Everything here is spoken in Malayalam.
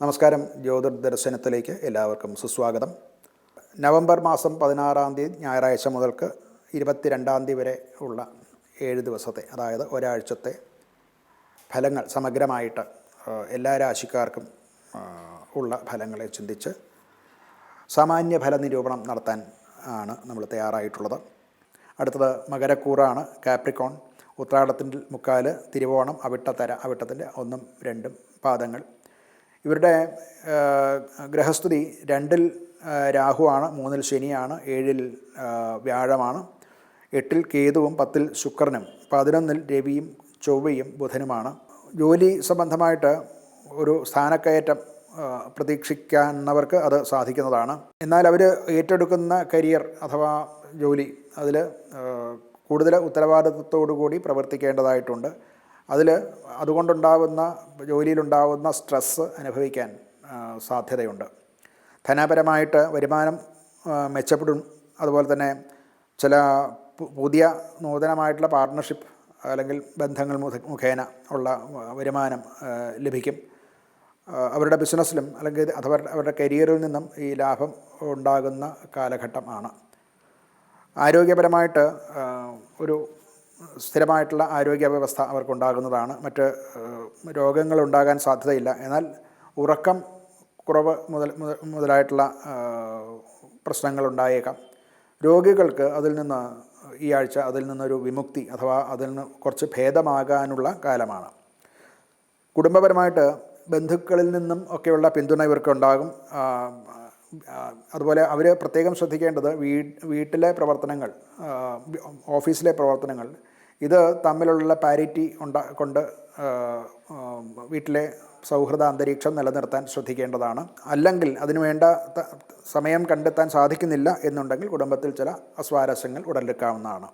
നമസ്കാരം. ജ്യോതിർ ദർശനത്തിലേക്ക് എല്ലാവർക്കും സുസ്വാഗതം. നവംബർ മാസം പതിനാറാം തീയതി ഞായറാഴ്ച മുതൽക്ക് ഇരുപത്തിരണ്ടാം തീയതി വരെ ഉള്ള ഏഴ് ദിവസത്തെ അതായത് ഒരാഴ്ചത്തെ ഫലങ്ങൾ സമഗ്രമായിട്ട് എല്ലാ രാശിക്കാർക്കും ഉള്ള ഫലങ്ങളെ ചിന്തിച്ച് സാമാന്യ ഫല നിരൂപണം നടത്താൻ ആണ് നമ്മൾ തയ്യാറായിട്ടുള്ളത്. അടുത്തത് മകരക്കൂറാണ് കാപ്രിക്കോൺ. ഉത്രാടത്തിന്റെ മുക്കാൽ തിരുവോണം അവിട്ടത്തര അവിട്ടത്തിന്റെ ഒന്നും രണ്ടും പാദങ്ങൾ. ഇവരുടെ ഗ്രഹസ്ഥിതി രണ്ടിൽ രാഹുവാണ് മൂന്നിൽ ശനിയാണ് ഏഴിൽ വ്യാഴമാണ് എട്ടിൽ കേതുവും പത്തിൽ ശുക്രനും പതിനൊന്നിൽ രവിയും ചൊവ്വയും ബുധനുമാണ്. ജോലി സംബന്ധമായിട്ട് ഒരു സ്ഥാനക്കയറ്റം പ്രതീക്ഷിക്കാവുന്നവർക്ക് അത് സാധിക്കുന്നതാണ്. എന്നാൽ അവർ ഏറ്റെടുക്കുന്ന കരിയർ അഥവാ ജോലി അതിൽ കൂടുതൽ ഉത്തരവാദിത്വത്തോടു കൂടി പ്രവർത്തിക്കേണ്ടതായിട്ടുണ്ട്. അതിൽ അതുകൊണ്ടുണ്ടാകുന്ന ജോലിയിലുണ്ടാകുന്ന സ്ട്രെസ്സ് അനുഭവിക്കാൻ സാധ്യതയുണ്ട്. ധനപരമായിട്ട് വരുമാനം മെച്ചപ്പെടും. അതുപോലെ തന്നെ ചില പുതിയ നൂതനമായിട്ടുള്ള പാർട്ട്ണർഷിപ്പ് അല്ലെങ്കിൽ ബന്ധങ്ങൾ മുഖ- മുഖേന ഉള്ള വരുമാനം ലഭിക്കും. അവരുടെ ബിസിനസ്സിലും അല്ലെങ്കിൽ അഥവാ അവരുടെ കരിയറിൽ നിന്നും ഈ ലാഭം ഉണ്ടാകുന്ന കാലഘട്ടമാണ്. ആരോഗ്യപരമായിട്ട് ഒരു സ്ഥിരമായിട്ടുള്ള ആരോഗ്യ വ്യവസ്ഥ അവർക്കുണ്ടാകുന്നതാണ്. മറ്റ് രോഗങ്ങൾ ഉണ്ടാകാൻ സാധ്യതയില്ല. എന്നാൽ ഉറക്കം കുറവ് മുതൽ മുതലായിട്ടുള്ള പ്രശ്നങ്ങൾ ഉണ്ടായേക്കാം രോഗികൾക്ക് അതിൽ നിന്ന് ഈ ആഴ്ച അതിൽ നിന്നൊരു വിമുക്തി അഥവാ അതിൽ നിന്ന് കുറച്ച് ഭേദമാകാനുള്ള കാലമാണ്. കുടുംബപരമായിട്ട് ബന്ധുക്കളിൽ നിന്നും ഒക്കെയുള്ള പിന്തുണ ഇവർക്കുണ്ടാകും. ആ, ആ, അതുപോലെ അവർ പ്രത്യേകം ശ്രദ്ധിക്കേണ്ടത് വീട്ടിലെ പ്രവർത്തനങ്ങൾ ഓഫീസിലെ പ്രവർത്തനങ്ങൾ ഇത് തമ്മിലുള്ള പാരിറ്റി ഉണ്ടാ കൊണ്ട് വീട്ടിലെ സൗഹൃദ അന്തരീക്ഷം നിലനിർത്താൻ ശ്രദ്ധിക്കേണ്ടതാണ്. അല്ലെങ്കിൽ അതിനുവേണ്ട സമയം കണ്ടെത്താൻ സാധിക്കുന്നില്ല എന്നുണ്ടെങ്കിൽ കുടുംബത്തിൽ ചില അസ്വാരസ്യങ്ങൾ ഉടലെടുക്കാവുന്നതാണ്.